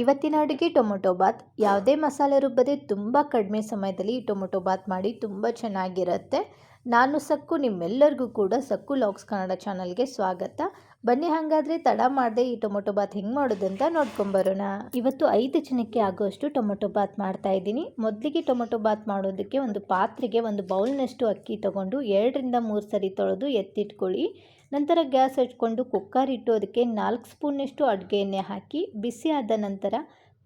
ಇವತ್ತಿನ ಅಡುಗೆ ಟೊಮೊಟೊ ಬಾತ್. ಯಾವುದೇ ಮಸಾಲೆ ರುಬ್ಬದೆ ತುಂಬ ಕಡಿಮೆ ಸಮಯದಲ್ಲಿ ಈ ಟೊಮೊಟೊ ಬಾತ್ ಮಾಡಿ ತುಂಬ ಚೆನ್ನಾಗಿರುತ್ತೆ. ನಾನು ಸಕ್ಕು ನಿಮ್ಮೆಲ್ಲರಿಗೂ ಕೂಡ ಸಕ್ಕು ಲಾಗ್ಸ್ ಕನ್ನಡ ಚಾನಲ್ಗೆ ಸ್ವಾಗತ. ಬನ್ನಿ ಹಾಗಾದರೆ ತಡ ಮಾಡದೆ ಈ ಟೊಮೊಟೊ ಬಾತ್ ಹೆಂಗೆ ಮಾಡೋದು ಅಂತ ನೋಡ್ಕೊಂಬರೋಣ. ಇವತ್ತು ಐದು ಜನಕ್ಕೆ ಆಗುವಷ್ಟು ಟೊಮೊಟೊ ಬಾತ್ ಮಾಡ್ತಾ ಇದ್ದೀನಿ. ಮೊದಲಿಗೆ ಟೊಮೊಟೊ ಬಾತ್ ಮಾಡೋದಕ್ಕೆ ಒಂದು ಪಾತ್ರೆಗೆ ಒಂದು ಬೌಲ್ನಷ್ಟು ಅಕ್ಕಿ ತಗೊಂಡು ಎರಡರಿಂದ ಮೂರು ಸರಿ ತೊಳೆದು ಎತ್ತಿಟ್ಕೊಳ್ಳಿ. ನಂತರ ಗ್ಯಾಸ್ ಹಚ್ಕೊಂಡು ಕುಕ್ಕರ್ ಇಟ್ಟು ಅದಕ್ಕೆ ನಾಲ್ಕು ಸ್ಪೂನ್ನಷ್ಟು ಅಡುಗೆ ಎಣ್ಣೆ ಹಾಕಿ, ಬಿಸಿ ಆದ ನಂತರ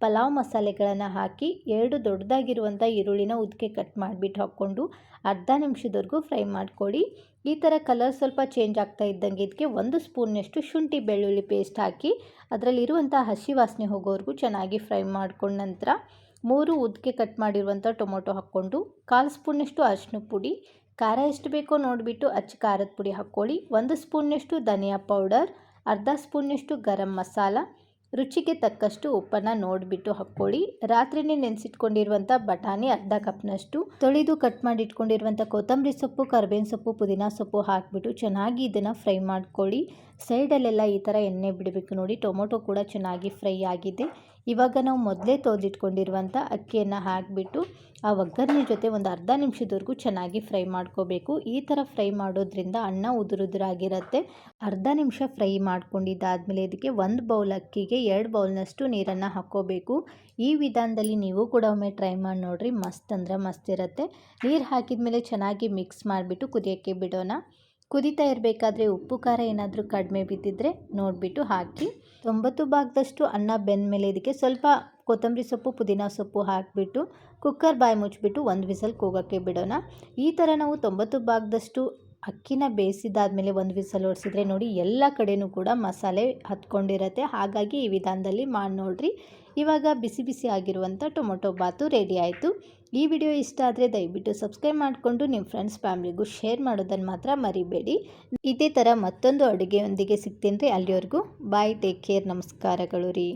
ಪಲಾವ್ ಮಸಾಲೆಗಳನ್ನು ಹಾಕಿ, ಎರಡು ದೊಡ್ಡದಾಗಿರುವಂಥ ಈರುಳ್ಳಿನ ಉದ್ಕೆ ಕಟ್ ಮಾಡಿಬಿಟ್ಟು ಹಾಕ್ಕೊಂಡು ಅರ್ಧ ನಿಮಿಷದವರೆಗೂ ಫ್ರೈ ಮಾಡಿಕೊಡಿ ಈ ಥರ ಕಲರ್ ಸ್ವಲ್ಪ ಚೇಂಜ್ ಆಗ್ತಾ ಇದ್ದಂಗೆ ಇದಕ್ಕೆ ಒಂದು ಸ್ಪೂನ್ನಷ್ಟು ಶುಂಠಿ ಬೆಳ್ಳುಳ್ಳಿ ಪೇಸ್ಟ್ ಹಾಕಿ, ಅದರಲ್ಲಿರುವಂಥ ಹಸಿ ವಾಸನೆ ಹೋಗೋವರೆಗೂ ಚೆನ್ನಾಗಿ ಫ್ರೈ ಮಾಡ್ಕೊಂಡ ನಂತರ ಮೂರು ಉದ್ಕೆ ಕಟ್ ಮಾಡಿರುವಂಥ ಟೊಮೊಟೊ ಹಾಕ್ಕೊಂಡು ಕಾಲು ಸ್ಪೂನ್ನಷ್ಟು ಅರಿಶಿನ ಪುಡಿ ಖಾರ ಎಷ್ಟು ಬೇಕೋ ನೋಡಿಬಿಟ್ಟು ಅಚ್ಚು ಖಾರದ ಪುಡಿ ಹಾಕ್ಕೊಳ್ಳಿ. ಒಂದು ಸ್ಪೂನ್ನಷ್ಟು ಧನಿಯಾ ಪೌಡರ್, ಅರ್ಧ ಸ್ಪೂನ್ನಷ್ಟು ಗರಂ ಮಸಾಲ, ರುಚಿಗೆ ತಕ್ಕಷ್ಟು ಉಪ್ಪನ್ನು ನೋಡಿಬಿಟ್ಟು ಹಾಕ್ಕೊಳ್ಳಿ. ರಾತ್ರಿನೇ ನೆನೆಸಿಟ್ಕೊಂಡಿರುವಂಥ ಬಟಾಣಿ ಅರ್ಧ ಕಪ್ನಷ್ಟು, ತೊಳೆದು ಕಟ್ ಮಾಡಿ ಇಟ್ಕೊಂಡಿರುವಂಥ ಕೊತ್ತಂಬರಿ ಸೊಪ್ಪು, ಕರ್ಬೇವಿನ ಸೊಪ್ಪು, ಪುದೀನ ಸೊಪ್ಪು ಹಾಕಿಬಿಟ್ಟು ಚೆನ್ನಾಗಿ ಇದನ್ನು ಫ್ರೈ ಮಾಡ್ಕೊಳ್ಳಿ. ಸೈಡಲ್ಲೆಲ್ಲ ಈ ಥರ ಎಣ್ಣೆ ಬಿಡಬೇಕು ನೋಡಿ, ಟೊಮೊಟೊ ಕೂಡ ಚೆನ್ನಾಗಿ ಫ್ರೈ ಆಗಿದೆ. ಇವಾಗ ನಾವು ಮೊದಲೇ ತೊಳೆದಿಟ್ಕೊಂಡಿರುವಂಥ ಅಕ್ಕಿಯನ್ನು ಹಾಕಿಬಿಟ್ಟು ಆ ಒಗ್ಗರಣೆ ಜೊತೆ ಒಂದು ಅರ್ಧ ನಿಮಿಷದವರೆಗೂ ಚೆನ್ನಾಗಿ ಫ್ರೈ ಮಾಡ್ಕೋಬೇಕು. ಈ ಥರ ಫ್ರೈ ಮಾಡೋದ್ರಿಂದ ಅನ್ನ ಉದುರುದುರಾಗಿರುತ್ತೆ. ಅರ್ಧ ನಿಮಿಷ ಫ್ರೈ ಮಾಡ್ಕೊಂಡಿದ್ದಾದಮೇಲೆ ಇದಕ್ಕೆ ಒಂದು ಬೌಲ್ ಅಕ್ಕಿಗೆ ಎರಡು ಬೌಲ್ನಷ್ಟು ನೀರನ್ನು ಹಾಕ್ಕೋಬೇಕು. ಈ ವಿಧಾನದಲ್ಲಿ ನೀವು ಕೂಡ ಒಮ್ಮೆ ಟ್ರೈ ಮಾಡಿ ನೋಡಿರಿ, ಮಸ್ತ್ ಅಂದರೆ ಮಸ್ತ್ ಇರುತ್ತೆ. ನೀರು ಹಾಕಿದ ಮೇಲೆ ಚೆನ್ನಾಗಿ ಮಿಕ್ಸ್ ಮಾಡಿಬಿಟ್ಟು ಕುದಿಯೋಕ್ಕೆ ಬಿಡೋಣ. ಕುದೀತಾ ಇರಬೇಕಾದ್ರೆ ಉಪ್ಪು, ಖಾರ ಏನಾದರೂ ಕಡಿಮೆ ಬಿದ್ದಿದ್ರೆ ನೋಡಿಬಿಟ್ಟು ಹಾಕಿ ತೊಂಬತ್ತು ಭಾಗದಷ್ಟು ಅನ್ನ ಬೆಂದ ಮೇಲೆ ಇದಕ್ಕೆ ಸ್ವಲ್ಪ ಕೊತ್ತಂಬರಿ ಸೊಪ್ಪು, ಪುದೀನ ಸೊಪ್ಪು ಹಾಕಿಬಿಟ್ಟು, ಕುಕ್ಕರ್ ಬಾಯಿ ಮುಚ್ಚಿಬಿಟ್ಟು ಒಂದು ವಿಸಲ್ ಕೂಗೋಕ್ಕೆ ಬಿಡೋಣ. ಈ ಥರ ನಾವು ತೊಂಬತ್ತು ಭಾಗದಷ್ಟು ಅಕ್ಕಿನ ಬೇಯಿಸಿದಾದ್ಮೇಲೆ ಒಂದು ವಿಸಲ್ ಓಡಿಸಿದ್ರೆ ನೋಡಿ ಎಲ್ಲ ಕಡೆಯೂ ಕೂಡ ಮಸಾಲೆ ಹತ್ಕೊಂಡಿರತ್ತೆ. ಹಾಗಾಗಿ ಈ ವಿಧಾನದಲ್ಲಿ ಮಾಡಿ ನೋಡಿರಿ. ಇವಾಗ ಬಿಸಿ ಬಿಸಿ ಆಗಿರುವಂಥ ಟೊಮೊಟೊ ಬಾತು ರೆಡಿ ಆಯಿತು. ಈ ವಿಡಿಯೋ ಇಷ್ಟ ಆದರೆ ದಯವಿಟ್ಟು ಸಬ್ಸ್ಕ್ರೈಬ್ ಮಾಡಿಕೊಂಡು ನಿಮ್ಮ ಫ್ರೆಂಡ್ಸ್, ಫ್ಯಾಮಿಲಿಗೂ ಶೇರ್ ಮಾಡೋದನ್ನು ಮಾತ್ರ ಮರಿಬೇಡಿ. ಇದೇ ಥರ ಮತ್ತೊಂದು ಅಡುಗೆಯೊಂದಿಗೆ ಸಿಗ್ತೀನಿ ರೀ ಅಲ್ಲಿವರೆಗೂ. Bye, take care. ನಮಸ್ಕಾರಗಳು ರೀ.